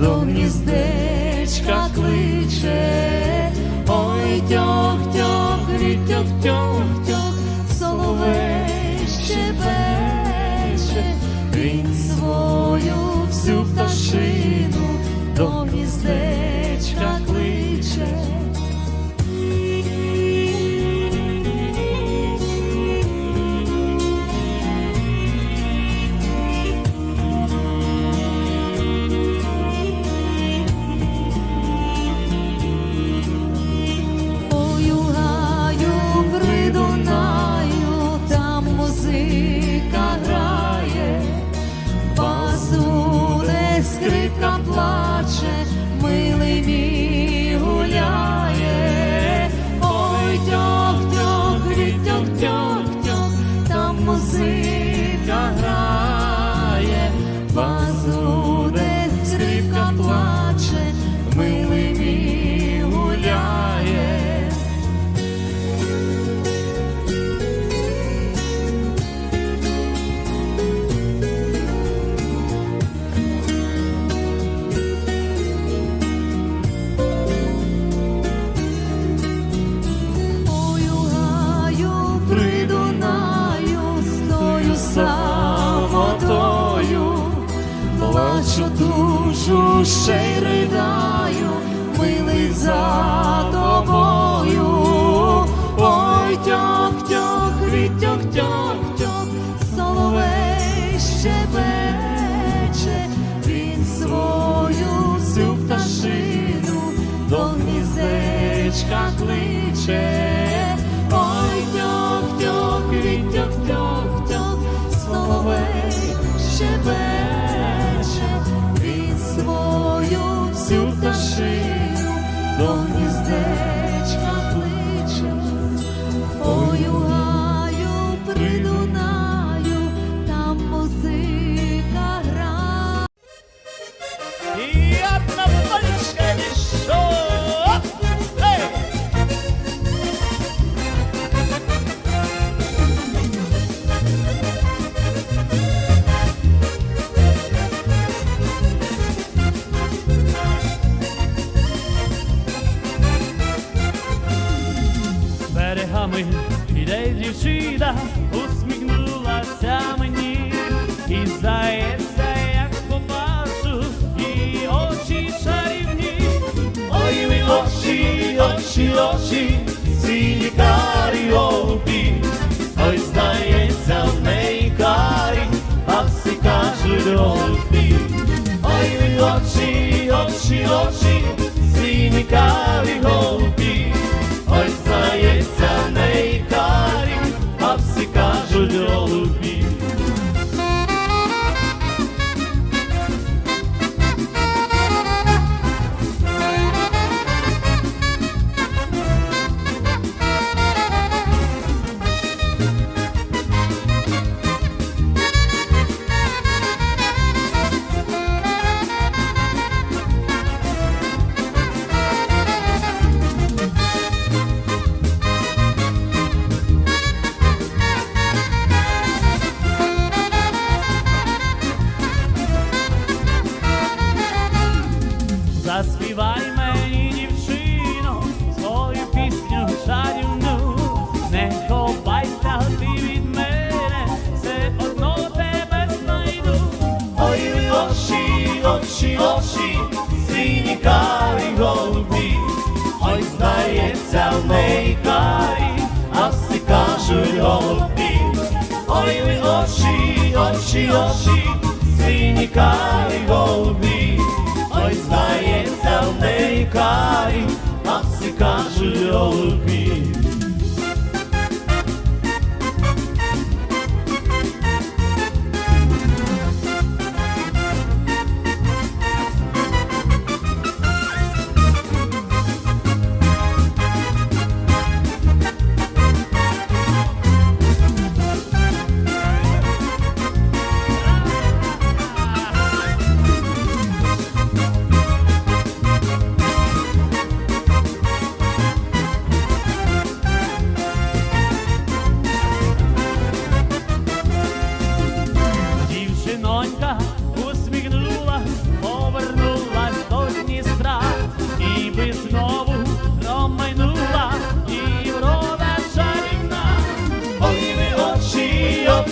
до гніздечка кличе, ой тьох, тьох, рітьох, тьох, тьох, соловей щебече, він свою всю пташину до гніздечка кличе. Душу, ще й ридаю, милий за тобою. Ой, тьох, тьох, тьох, тьох, тьох, соловей щебече, він свою всю пташину до гніздечка кличе. Ой, тьох, тьох, тьох, тьох, тьох, соловей щебече, Берегами іде дівчина, усміхнулася мені і здається, як побачу і очі чарівні. Ой, ви очі, очі, очі, сині карі голубі. Ой, здається, в неї карі, а всі кажуть голубі. Ой, ви очі, очі, очі, сині карі голубі. Заспівай мені, дівчино, свою пісню чарівну, не ховайся ти від мене, все одно тебе знайду. Ой, очі, очі, очі, сині карі голубі, ой, здається, в неї карі, а всі кажуть голубі. Ой, очі, очі, очі, сині карі голубі, ой, здається, в неї карі, а всі кажуть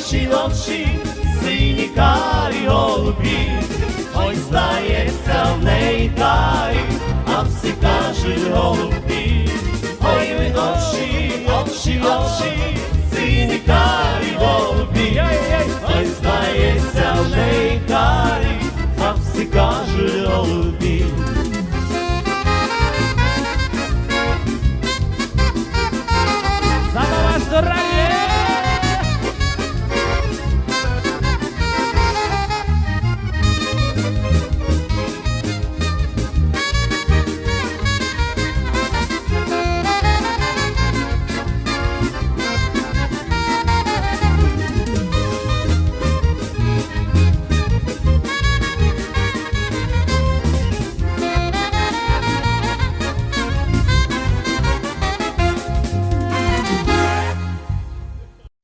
очі очі, сині карі голубі, ой здається в неї карі, а всі кажуть голубі, ой ви очі, очі, очі, сині карі голубі, ой здається в неї карі, а всі кажуть голубі.